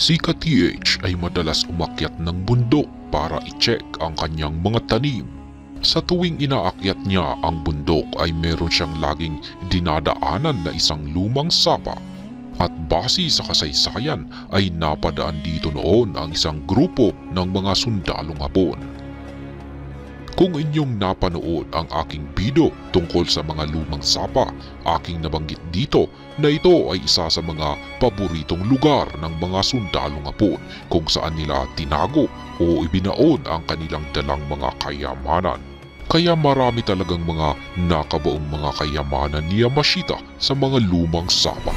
Si ka-TH ay madalas umakyat ng bundok para i-check ang kanyang mga tanim. Sa tuwing inaakyat niya ang bundok ay meron siyang laging dinadaanan na isang lumang sapa. At base sa kasaysayan ay napadaan dito noon ang isang grupo ng mga sundalong hapon. Kung inyong napanood ang aking video tungkol sa mga lumang sapa, aking nabanggit dito na ito ay isa sa mga paboritong lugar ng mga sundalong hapon kung saan nila tinago o ibinaon ang kanilang dalang mga kayamanan. Kaya marami talagang mga nakabaong mga kayamanan ni Yamashita sa mga lumang sapa.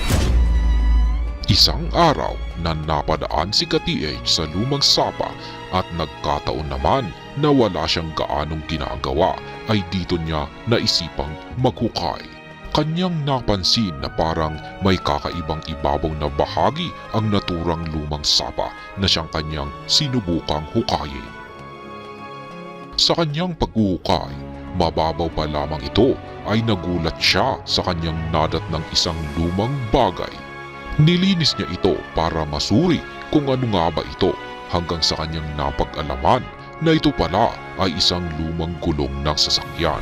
Isang araw na napadaan si ka-TH sa lumang sapa at nagkataon naman na wala siyang gaanong ginagawa ay dito niya naisipang maghukay. Kanyang napansin na parang may kakaibang ibabaw na bahagi ang naturang lumang sapa na siyang kanyang sinubukang hukayin. Sa kanyang paghuhukay, mababaw pa lamang ito ay nagulat siya sa kanyang nadat ng isang lumang bagay. Nilinis niya ito para masuri kung ano nga ba ito hanggang sa kanyang napag-alaman na ito pala ay isang lumang gulong ng sasakyan.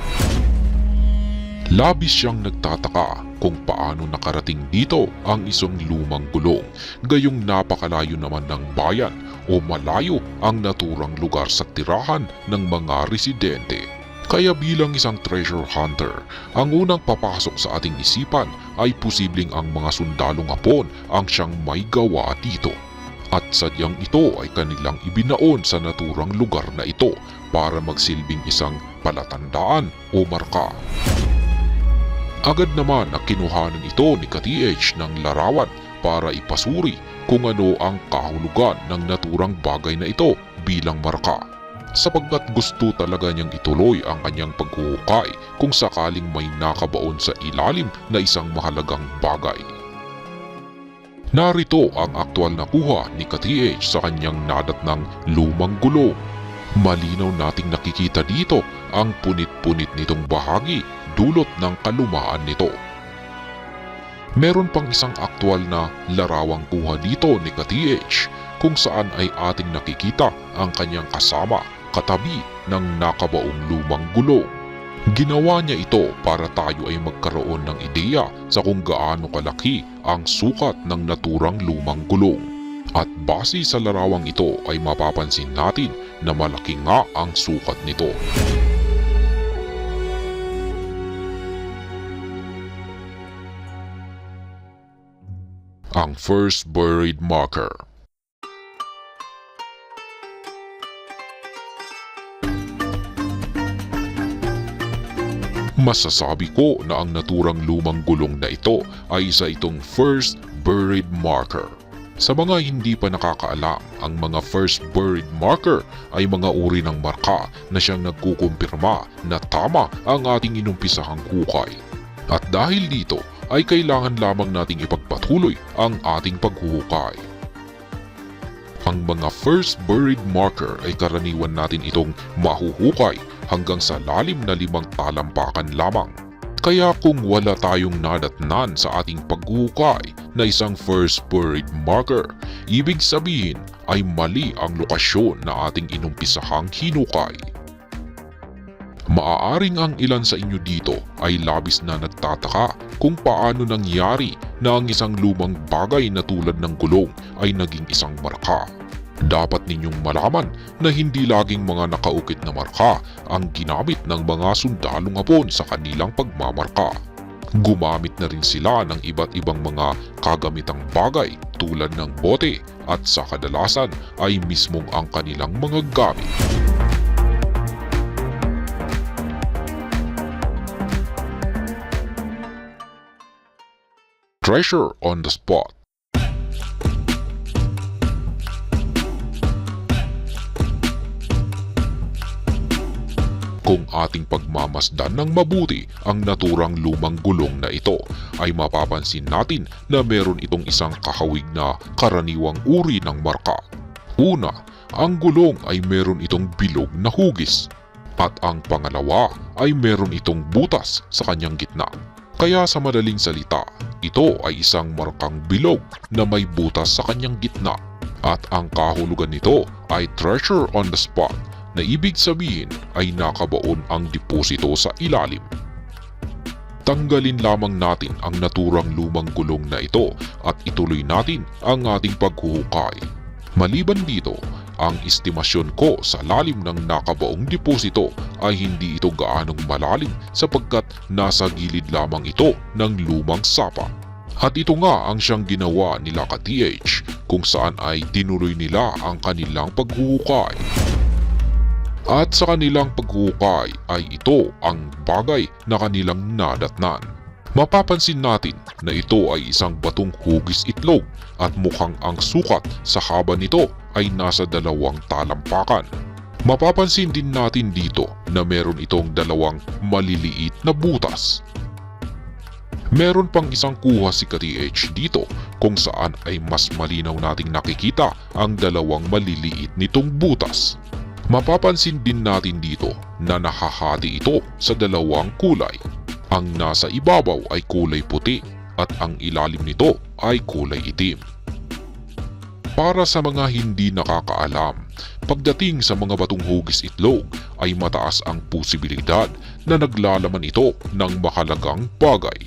Labis siyang nagtataka kung paano nakarating dito ang isang lumang gulong gayong napakalayo naman ng bayan o malayo ang naturang lugar sa tirahan ng mga residente. Kaya bilang isang treasure hunter, ang unang papasok sa ating isipan ay posibleng ang mga sundalong hapon ang siyang may gawa dito. At sadyang ito ay kanilang ibinaon sa naturang lugar na ito para magsilbing isang palatandaan o marka. Agad naman na kinuhanan ito ni ka-TH ng larawan para ipasuri kung ano ang kahulugan ng naturang bagay na ito bilang marka. Sapagkat gusto talaga niyang ituloy ang kanyang paghuhukay kung sakaling may nakabaon sa ilalim na isang mahalagang bagay. Narito ang aktwal na kuha ni ka-TH sa kanyang nadat ng lumang gulong. Malinaw nating nakikita dito ang punit-punit nitong bahagi dulot ng kalumaan nito. Meron pang isang aktwal na larawang kuha dito ni ka-TH kung saan ay ating nakikita ang kanyang kasama katabi ng nakabaong lumang gulong. Ginawa niya ito para tayo ay magkaroon ng ideya sa kung gaano kalaki ang sukat ng naturang lumang gulong. At base sa larawang ito ay mapapansin natin na malaki nga ang sukat nito. Ang first buried marker Masasabi ko na ang naturang lumang gulong na ito ay isa itong first buried marker. Sa mga hindi pa nakakaalam, ang mga first buried marker ay mga uri ng marka na siyang nagkukumpirma na tama ang ating inumpisahang hukay. At dahil dito ay kailangan lamang nating ipagpatuloy ang ating paghuhukay. Ang mga first buried marker ay karaniwan natin itong mahuhukay hanggang sa lalim na limang talampakan lamang. Kaya kung wala tayong nadatnan sa ating paghuhukay na isang first buried marker, ibig sabihin ay mali ang lokasyon na ating inumpisahang hinukay. Maaaring ang ilan sa inyo dito ay labis na nagtataka kung paano nangyari na ang isang lumang bagay na tulad ng gulong ay naging isang marka. Dapat ninyong malaman na hindi laging mga nakaukit na marka ang ginamit ng mga sundalong hapon sa kanilang pagmamarka. Gumamit na rin sila ng iba't ibang mga kagamitang bagay tulad ng bote at sa kadalasan ay mismong ang kanilang mga gamit. Treasure on the spot Kung ating pagmamasdan ng mabuti ang naturang lumang gulong na ito, ay mapapansin natin na meron itong isang kahawig na karaniwang uri ng marka. Una, ang gulong ay meron itong bilog na hugis. At ang pangalawa ay meron itong butas sa kanyang gitna. Kaya sa madaling salita, ito ay isang markang bilog na may butas sa kanyang gitna. At ang kahulugan nito ay treasure on the spot na ibig sabihin ay nakabaon ang deposito sa ilalim. Tanggalin lamang natin ang naturang lumang gulong na ito at ituloy natin ang ating paghuhukay. Maliban dito, ang estimasyon ko sa lalim ng nakabaong deposito ay hindi ito gaanong malalim sapagkat nasa gilid lamang ito ng lumang sapa. At ito nga ang siyang ginawa nila ka-TH kung saan ay tinuloy nila ang kanilang paghuhukay. At sa kanilang paghuhukay ay ito ang bagay na kanilang nadatnan. Mapapansin natin na ito ay isang batong hugis itlog at mukhang ang sukat sa haba nito ay nasa dalawang talampakan. Mapapansin din natin dito na meron itong dalawang maliliit na butas. Meron pang isang kuha si ka-TH dito kung saan ay mas malinaw nating nakikita ang dalawang maliliit nitong butas. Mapapansin din natin dito na nahahati ito sa dalawang kulay. Ang nasa ibabaw ay kulay puti at ang ilalim nito ay kulay itim. Para sa mga hindi nakakaalam, pagdating sa mga batong hugis itlog ay mataas ang posibilidad na naglalaman ito ng mahalagang bagay.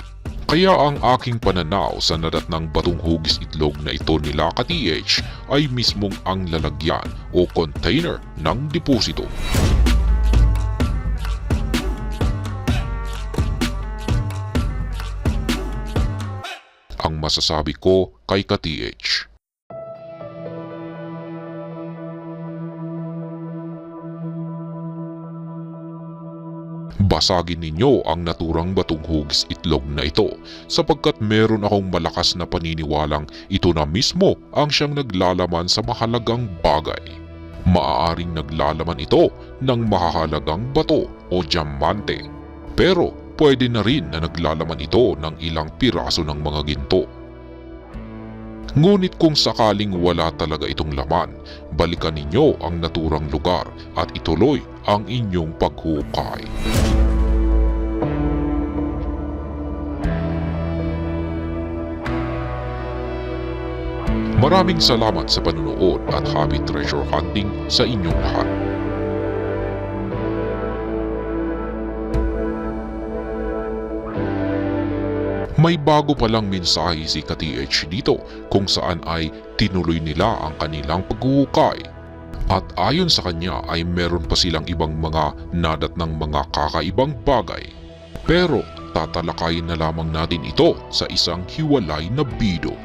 Kaya ang aking pananaw sa nadat ng batong hugis itlog na ito nila ka-TH ay mismong ang lalagyan o container ng deposito. Ang masasabi ko kay ka-TH. Basagin ninyo ang naturang batong hugis itlog na ito sapagkat meron akong malakas na paniniwalang ito na mismo ang siyang naglalaman sa mahalagang bagay. Maaaring naglalaman ito ng mahalagang bato o diamante. Pero pwede na rin na naglalaman ito ng ilang piraso ng mga ginto. Ngunit kung sakaling wala talaga itong laman, balikan ninyo ang naturang lugar at ituloy ang inyong paghukay. Maraming salamat sa panunood at happy treasure hunting sa inyong lahat. May bago palang mensahe si ka-TH dito kung saan ay tinuloy nila ang kanilang paghuhukay. At ayon sa kanya ay meron pa silang ibang mga nadat ng mga kakaibang bagay. Pero tatalakayin na lamang natin ito sa isang hiwalay na bido.